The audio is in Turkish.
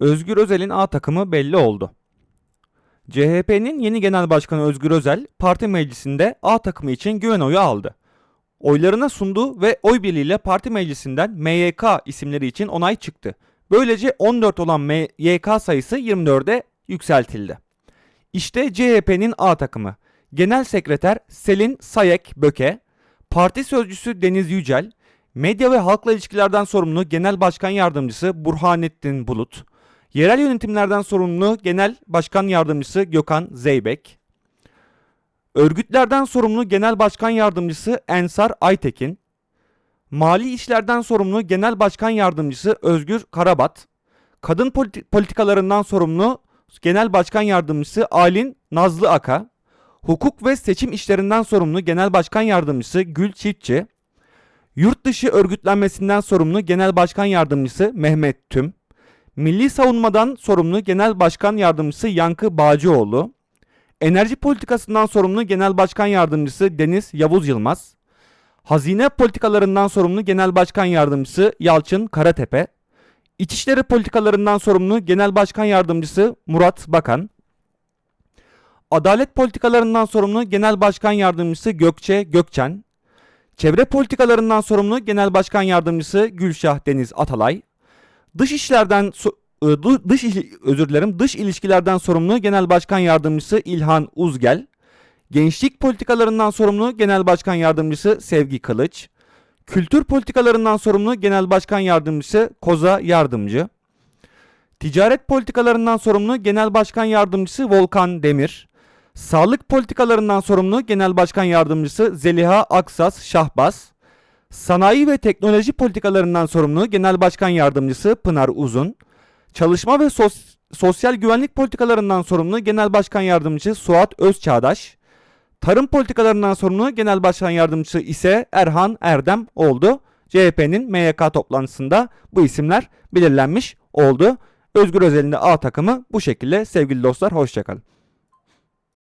Özgür Özel'in A takımı belli oldu. CHP'nin yeni genel başkanı Özgür Özel parti meclisinde A takımı için güven oyu aldı. Oylarına sundu ve oy birliğiyle parti meclisinden MYK isimleri için onay çıktı. Böylece 14 olan MYK sayısı 24'e yükseltildi. İşte CHP'nin A takımı. Genel Sekreter Selin Sayek Böke, Parti Sözcüsü Deniz Yücel, Medya ve Halkla İlişkilerden sorumlu Genel Başkan Yardımcısı Burhanettin Bulut, Yerel Yönetimlerden sorumlu Genel Başkan Yardımcısı Gökhan Zeybek, Örgütlerden sorumlu Genel Başkan Yardımcısı Ensar Aytekin, Mali İşlerden sorumlu Genel Başkan Yardımcısı Özgür Karabat, Kadın politi- Politikalarından sorumlu Genel Başkan Yardımcısı Alin Nazlı Aka, Hukuk ve Seçim İşlerinden sorumlu Genel Başkan Yardımcısı Gül Çiftçi, Yurt dışı örgütlenmesinden sorumlu Genel Başkan Yardımcısı Mehmet Tüm, Milli Savunmadan sorumlu Genel Başkan Yardımcısı Yankı Bağcıoğlu, Enerji Politikasından sorumlu Genel Başkan Yardımcısı Deniz Yavuz Yılmaz, Hazine Politikalarından sorumlu Genel Başkan Yardımcısı Yalçın Karatepe, İçişleri Politikalarından sorumlu Genel Başkan Yardımcısı Murat Bakan, Adalet Politikalarından sorumlu Genel Başkan Yardımcısı Gökçe Gökçen, Çevre Politikalarından sorumlu Genel Başkan Yardımcısı Gülşah Deniz Atalay, Dış işlerden e, dış özür dilerim dış ilişkilerden sorumlu Genel Başkan Yardımcısı İlhan Uzgel, Gençlik politikalarından sorumlu Genel Başkan Yardımcısı Sevgi Kılıç, Kültür politikalarından sorumlu Genel Başkan Yardımcısı Koza Yardımcı, Ticaret politikalarından sorumlu Genel Başkan Yardımcısı Volkan Demir, Sağlık politikalarından sorumlu Genel Başkan Yardımcısı Zeliha Aksas Şahbaz, Sanayi ve teknoloji politikalarından sorumlu Genel Başkan Yardımcısı Pınar Uzun, Çalışma ve sos- sosyal güvenlik politikalarından sorumlu Genel Başkan Yardımcısı Suat Özçağdaş, Tarım politikalarından sorumlu Genel Başkan Yardımcısı ise Erhan Erdem oldu. CHP'nin MYK toplantısında bu isimler belirlenmiş oldu. Özgür Özel'in de A takımı bu şekilde sevgili dostlar hoşçakalın.